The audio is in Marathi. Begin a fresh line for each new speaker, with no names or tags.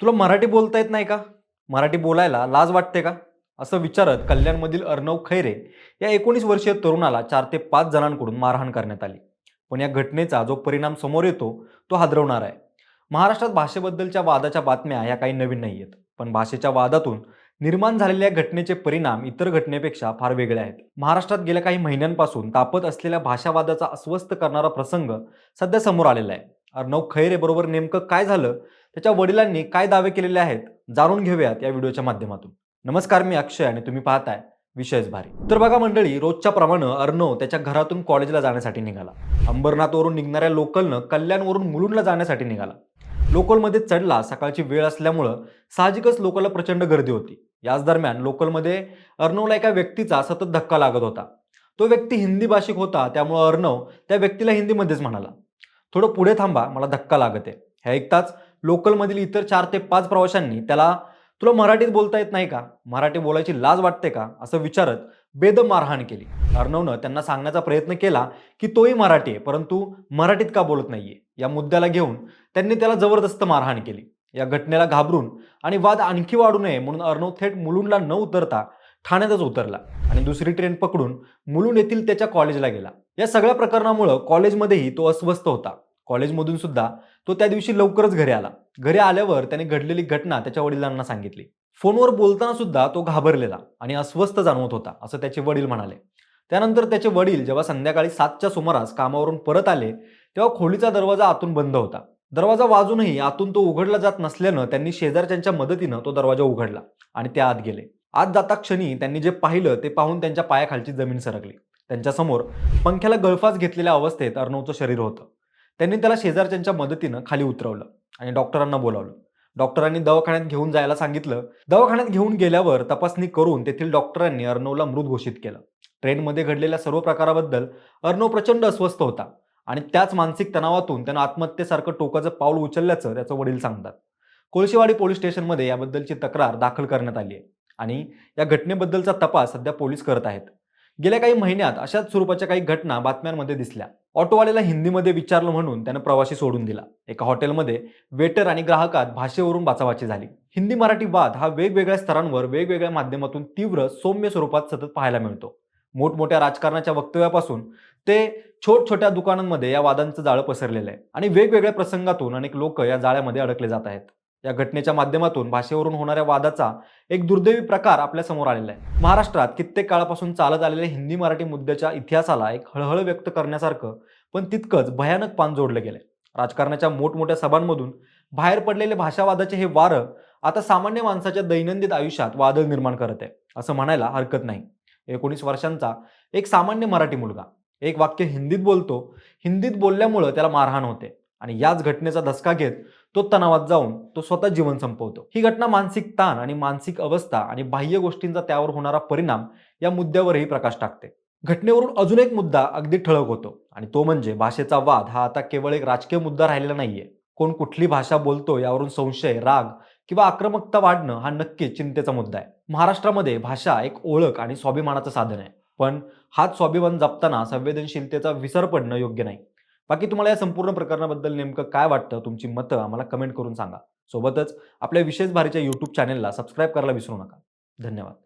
तुला मराठी बोलता येत नाही का? मराठी बोलायला लाज वाटते का? असं विचारत कल्याणमधील अर्णव खैरे या एकोणीस वर्षीय तरुणाला चार ते पाच जणांकडून मारहाण करण्यात आली. पण या घटनेचा जो परिणाम समोर येतो तो हादरवणार आहे. महाराष्ट्रात भाषेबद्दलच्या वादाच्या बातम्या ह्या काही नवीन नाही आहेत. पण भाषेच्या वादातून निर्माण झालेल्या घटनेचे परिणाम इतर घटनेपेक्षा फार वेगळे आहेत. महाराष्ट्रात गेल्या काही महिन्यांपासून तापत असलेल्या भाषावादाचा अस्वस्थ करणारा प्रसंग सध्या समोर आलेला आहे. अर्णव खैरे बरोबर नेमकं काय झालं? त्याच्या वडिलांनी काय दावे केलेले आहेत जाणून घेऊयात या व्हिडिओच्या माध्यमातून. नमस्कार मी अक्षय आणि तुम्ही पाहताय विषयच भारी. तर बघा मंडळी रोजच्या प्रमाणे अर्णव त्याच्या घरातून कॉलेजला जाण्यासाठी निघाला. अंबरनाथवरून निघणाऱ्या लोकलनं कल्याणवरून मुलुंडला जाण्यासाठी निघाला. लोकलमध्ये चढला सकाळची वेळ असल्यामुळं साहजिकच लोकलला प्रचंड गर्दी होती. याच दरम्यान लोकलमध्ये अर्णवला एका व्यक्तीचा सतत धक्का लागत होता. तो व्यक्ती हिंदी भाषिक होता त्यामुळं अर्णव त्या व्यक्तीला हिंदीमध्येच म्हणाला. थोडं पुढे थांबा मला धक्का लागत आहे. हे ऐकताच लोकलमधील इतर चार ते पाच प्रवाशांनी त्याला तुला मराठीत बोलता येत नाही का? मराठी बोलायची लाज वाटते का? असं विचारत बेदम मारहाण केली. अर्णवनं त्यांना सांगण्याचा प्रयत्न केला की तोही मराठी आहे परंतु मराठीत का बोलत नाहीये? या मुद्द्याला घेऊन त्यांनी त्याला जबरदस्त मारहाण केली. या घटनेला घाबरून आणि वाद आणखी वाढू नये म्हणून अर्णव थेट मुलुंडला न उतरता ठाण्यातच उतरला आणि दुसरी ट्रेन पकडून मुलुंड येथील त्याच्या कॉलेजला गेला. या सगळ्या प्रकरणामुळं कॉलेजमध्येही तो अस्वस्थ होता. कॉलेजमधून सुद्धा तो त्या दिवशी लवकरच घरी आला. घरी आल्यावर त्याने घडलेली घटना त्याच्या वडिलांना सांगितली. फोनवर बोलताना सुद्धा तो घाबरलेला आणि अस्वस्थ जाणवत होता असं त्याचे वडील म्हणाले. त्यानंतर त्याचे वडील जेव्हा संध्याकाळी सातच्या सुमारास कामावरून परत आले तेव्हा खोलीचा दरवाजा आतून बंद होता. दरवाजा वाजूनही आतून तो उघडला जात नसल्यानं त्यांनी शेजारच्यांच्या मदतीनं तो दरवाजा उघडला आणि ते आत गेले. आत जाता क्षणी त्यांनी जे पाहिलं ते पाहून त्यांच्या पायाखालची जमीन सरकली. त्यांच्यासमोर पंख्याला गळफास घेतलेल्या अवस्थेत अर्णवचं शरीर होतं. त्यांनी त्याला शेजारच्यांच्या मदतीनं खाली उतरवलं आणि डॉक्टरांना बोलावलं. डॉक्टरांनी दवाखान्यात घेऊन जायला सांगितलं. दवाखान्यात घेऊन गेल्यावर तपासणी करून तेथील डॉक्टरांनी अर्णवला मृत घोषित केलं. ट्रेनमध्ये घडलेल्या सर्व प्रकाराबद्दल अर्णव प्रचंड अस्वस्थ होता आणि त्याच मानसिक तणावातून त्यानं आत्महत्येसारखं टोकाचं पाऊल उचलल्याचं त्याचं वडील सांगतात. कोळशेवाडी पोलीस स्टेशनमध्ये याबद्दलची तक्रार दाखल करण्यात आली आहे आणि या घटनेबद्दलचा तपास सध्या पोलीस करत आहेत. गेल्या काही महिन्यात अशाच स्वरूपाच्या काही घटना बातम्यांमध्ये दिसल्या. ऑटोवाल्याला हिंदीमध्ये विचारलं म्हणून त्यानं प्रवासी सोडून दिला. एका हॉटेलमध्ये वेटर आणि ग्राहकात भाषेवरून बाचाबाची झाली. हिंदी मराठी वाद हा वेगवेगळ्या स्तरांवर वेगवेगळ्या माध्यमातून तीव्र सौम्य स्वरूपात सतत पाहायला मिळतो. मोठमोठ्या राजकारणाच्या वक्तव्यापासून ते छोट छोट्या दुकानांमध्ये या वादांचं जाळं पसरलेलं आहे आणि वेगवेगळ्या प्रसंगातून अनेक लोक या जाळ्यामध्ये अडकले जात आहेत. या घटनेच्या माध्यमातून भाषेवरून होणाऱ्या वादाचा एक दुर्दैवी प्रकार आपल्यासमोर आलेला आहे. महाराष्ट्रात कित्येक काळापासून चालत आलेल्या हिंदी मराठी मुद्द्याच्या इतिहासाला एक हळहळ व्यक्त करण्यासारखं पण तितकंच भयानक पान जोडलं गेलंय. राजकारणाच्या मोठमोठ्या सभांमधून बाहेर पडलेले भाषावादाचे हे वारं आता सामान्य माणसाच्या दैनंदिन आयुष्यात वादळ निर्माण करत आहे असं म्हणायला हरकत नाही. एकोणीस वर्षांचा एक सामान्य मराठी मुलगा एक वाक्य हिंदीत बोलतो हिंदीत बोलल्यामुळं त्याला मारहाण होते. आणि याच घटनेचा धसका घेत तो तणावात जाऊन तो स्वतः जीवन संपवतो. ही घटना मानसिक ताण आणि मानसिक अवस्था आणि बाह्य गोष्टींचा त्यावर होणारा परिणाम या मुद्द्यावरही प्रकाश टाकते. घटनेवरून अजून एक मुद्दा अगदी ठळक होतो आणि तो म्हणजे भाषेचा वाद हा आता केवळ एक राजकीय मुद्दा राहिलेला नाहीये. कोण कुठली भाषा बोलतो यावरून संशय राग किंवा आक्रमकता वाढणं हा नक्कीच चिंतेचा मुद्दा आहे. महाराष्ट्रामध्ये भाषा एक ओळख आणि स्वाभिमानाचं साधन आहे. पण हाच स्वाभिमान जपताना संवेदनशीलतेचा विसर पडणं योग्य नाही. बाकी तुम्हाला या संपूर्ण प्रकरणाबद्दल नेमकं काय वाटतं? तुमची मतं आम्हाला कमेंट करून सांगा. सोबतच आपल्या विशेष भारीच्या यूट्यूब चॅनेलला सबस्क्राईब करायला विसरू नका. धन्यवाद.